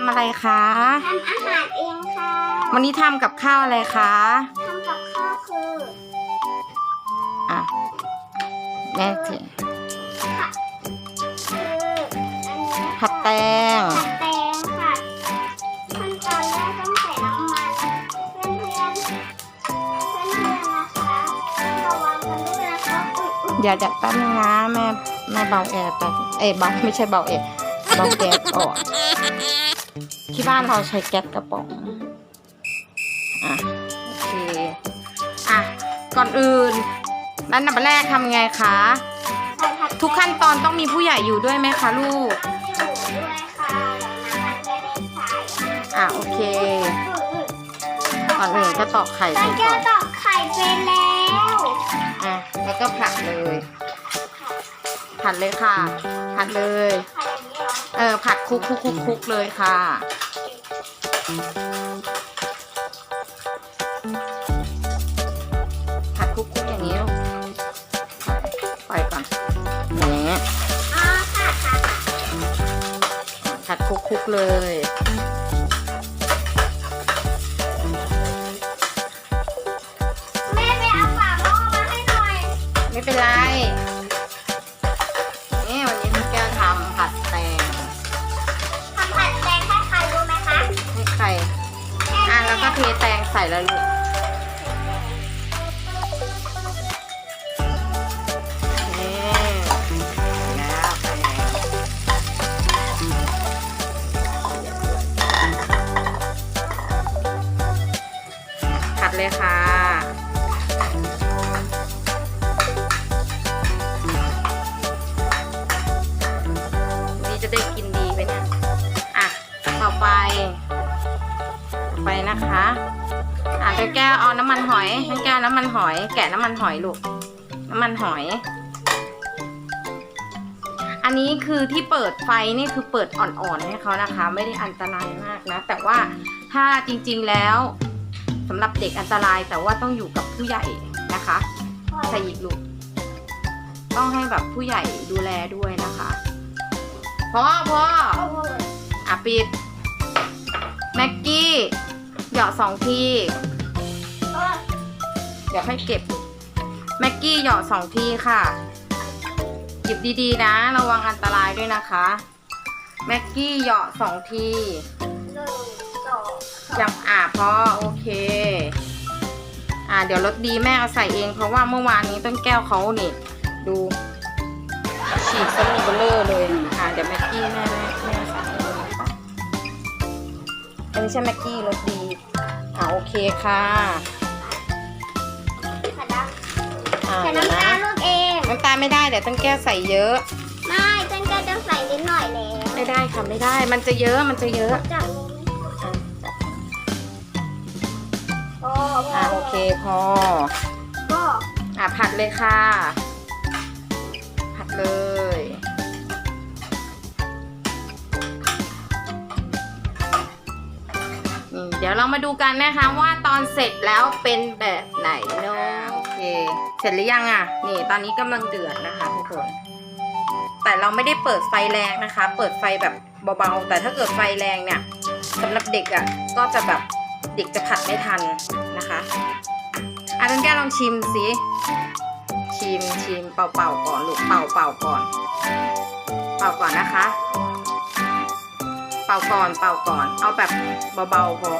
ำอะไรคะ ทำอาหารเองค่ะวันนี้ทำกับข้าวอะไรคะ ทำกับข้าวคืออะแม่ถือผัดคืออันนี้ผัดแตง ผัดแตงค่ะขั้นตอนแรกต้องใส่น้ำมันเพื่อนเพื่อนๆเพื่อนเพื่อนๆนะคะระวังกันด้วยนะคะอุ๊ยอุ๊ยเดี๋ยวเดี๋ยวแป๊บนึงนะแม่แม่เบาแอร์ไปเอ้ยเบาไม่ใช่เบาแอร์เบาแก๊สออก ที่บ้านเราใช้แก๊สกระป๋อง อะ โอเค อะ ก่อนอื่นนั่นนับแรกทำไงคะใส่ผัดทุกขั้นตอนต้องมีผู้ใหญ่อยู่ด้วยไหมคะลูกต้องอยู่ด้วยค่ะแล้วน้ำมันจะได้ใส่อะ โอเค ก่อนอื่นก็ตอกไข่ตอก่นอนแก้วตอกไข่ไปแล้ว อะ แล้วก็ผัดเลย ผัดเลยค่ะ ผัดเลยไข่อย่างนี้เหรอเออ ผัดคลุกคลุกคลุกคลุกเลยค่ะ ผัดคลุกคลุกอย่างนี้ลูกปล่อยก่อนอย่างนี้อ๋อค่ะค่ะผัดคลุกคลุกเลย เทแตงใส่แล้วลูก นะคะอะแก้วเอาน้ำมันหอยแก้วน้ำมันหอย แกะน้ำมันหอยลูก น้ำมันหอย อันนี้คือที่เปิดไฟนี่คือเปิดอ่อนๆให้เขานะคะ ไม่ได้อันตรายมากนะ แต่ว่าถ้าจริงๆแล้วสำหรับเด็กอันตรายแต่ว่าต้องอยู่กับผู้ใหญ่นะคะใส่อีกลูก ต้องให้แบบผู้ใหญ่ดูแลด้วยนะคะพ่อพ่ออะปิดแม็กกี้ หยาะสองทีเออเดี๋ยวให้เก็บแม็กกี้เหยาะสองทีค่ะหยิบดีๆ นะ ระวังอันตรายด้วยนะคะแม็กกี้เหยาะสองทีหนึ่งสองสามยังอะพอโอเค อะเดี๋ยวรสดีแม่เอาใส่เอง เพราะว่าเมื่อวานนี้ต้นแก้วเขาเนี่ดูฉีกสมูเบลเลอร์เลย อะเดี๋ยวแม็กกี้แม่แม่ อันนี้ใช่แม็กกี้รสดีอะโอเคค่ะค่ะนะอะใส่เดี๋ยวน้ำนะตาลลูกเอง น้ำตาลไม่ได้เดี๋ยวต้นแก้วใส่เยอะ ไม่ต้นก็จะใส่นิดหน่อยแล้วไม่ได้ค่ะไม่ได้ มันจะเยอะมันจะเยอะจับลงไหมอะโอ้โหอะโอเคพอก็อะผัดเลยค่ะ ผัดเลย เดี๋ยวเรามาดูกันนะคะว่าตอนเสร็จแล้วเป็นแบบไหนเนาะโอเค เสร็จหรือยังอะ นี่ตอนนี้กำลังเดือดนะคะทุกคน แต่เราไม่ได้เปิดไฟแรงนะคะ เปิดไฟแบบเบาๆ แต่ถ้าเกิดไฟแรงเนี่ยสำหรับเด็กอะก็จะแบบเด็กจะผัดไม่ทันนะคะอะต้นแก้วลองชิมสิ ชิมชิมเป่าเป่าๆก่อนลูกเป่าเป่าก่อน เป่าก่อนนะคะ เป่าก่อนเป่าก่อน เอาแบบเบาๆพอ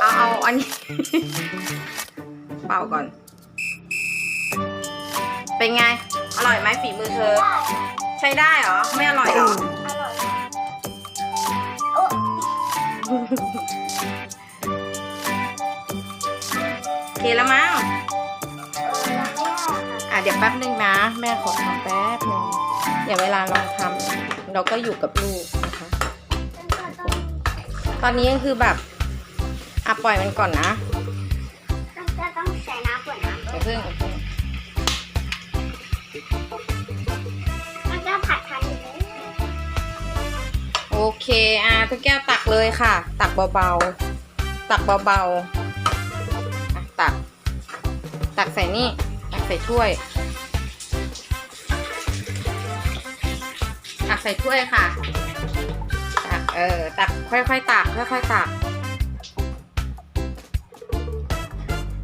เอาเอาอันนี้ เป่าก่อน เป็นไง อร่อยไหมฝีมือเธอ ใช้ได้เหรอ ไม่อร่อยเหรอโอเคแล้วมั้งเออยังไม่ได้ค่ะเดี๋ยวแป๊บนึงนะ แม่ขอทำแป๊บนึงเดี๋ยวเวลาเราทำเราก็อยู่กับลูก ตอนนี้ก็คือแบบอะปล่อยมันก่อนนะต้นก็ต้องใส่น้ำก่อนนะอย่าเพิ่งอย่าเพิ่งมันจะผัดทันอยู่เลยโอเคอะทุกแก้วตักเลยค่ะ ตักเบาๆ ตักเบาๆอะตัก ตักใส่นี่ตักใส่ถ้วยตักใส่ถ้วยค่ะตัก เออ ตักค่อยๆตักค่อยๆตัก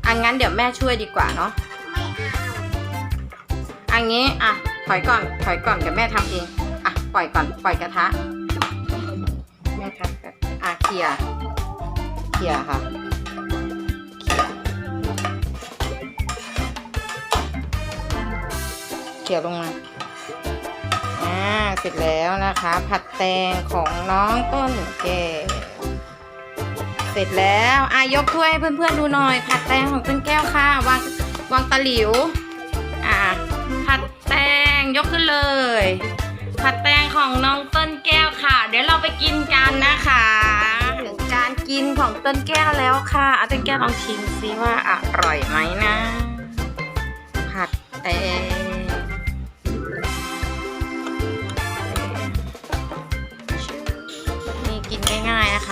อันงั้นเดี๋ยวแม่ช่วยดีกว่าเนาะอันนี้อะถอยก่อนถอยก่อนเดี๋ยวแม่ทำเองอะปล่อยก่อนปล่อยกระทะแม่ทำแบบอะเคลียเคลียค่ะเคลียร์เคลียร์ลงมา เสร็จแล้วนะคะ ผัดแตงของน้องต้นแก้วเสร็จแล้วอะยกถ้วยให้เพื่อนๆดูหน่อย ผัดแตงของต้นแก้วค่ะ วางวางตะหลิว อะผัดแตงยกขึ้นเลย ผัดแตงของน้องต้นแก้วค่ะ เดี๋ยวเราไปกินกันนะคะถึงการกินของต้นแก้วแล้วค่ะอาต้นแก้วลองชิมซิว่าอร่อยไหมนะ ผัดแตง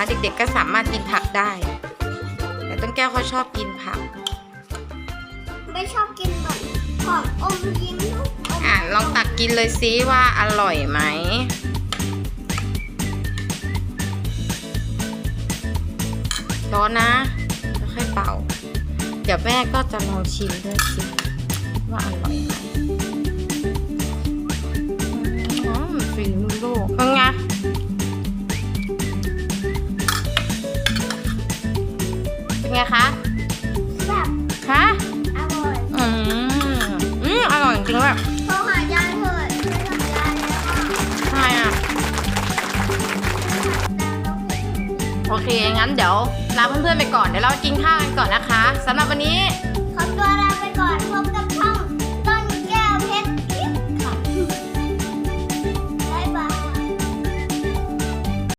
เด็กๆก็สามารถกินผักได้ แต่ต้นแก้วเขาชอบกินผัก ไม่ชอบกินแบบของอมยิ้มลูกอมอะลองตักกินเลยซิว่าอร่อยไหมร้อนนะแล้วค่อยเป่า เดี๋ยวแม่ก็จะลองชิมด้วยสิว่าอร่อยไหมอืมฟินโลกเป็นไง ไงคะแบบคะอร่อยอืมอืมอร่อยจริงๆแบบโทรหายายเถอะไม่ทำยายแล้วอะทำไมอะ โอเค งั้นเดี๋ยวลาเพื่อนๆไปก่อน เดี๋ยวเรากินข้าวกันก่อนนะคะสำหรับวันนี้ ขอตัวลาไปก่อนพบ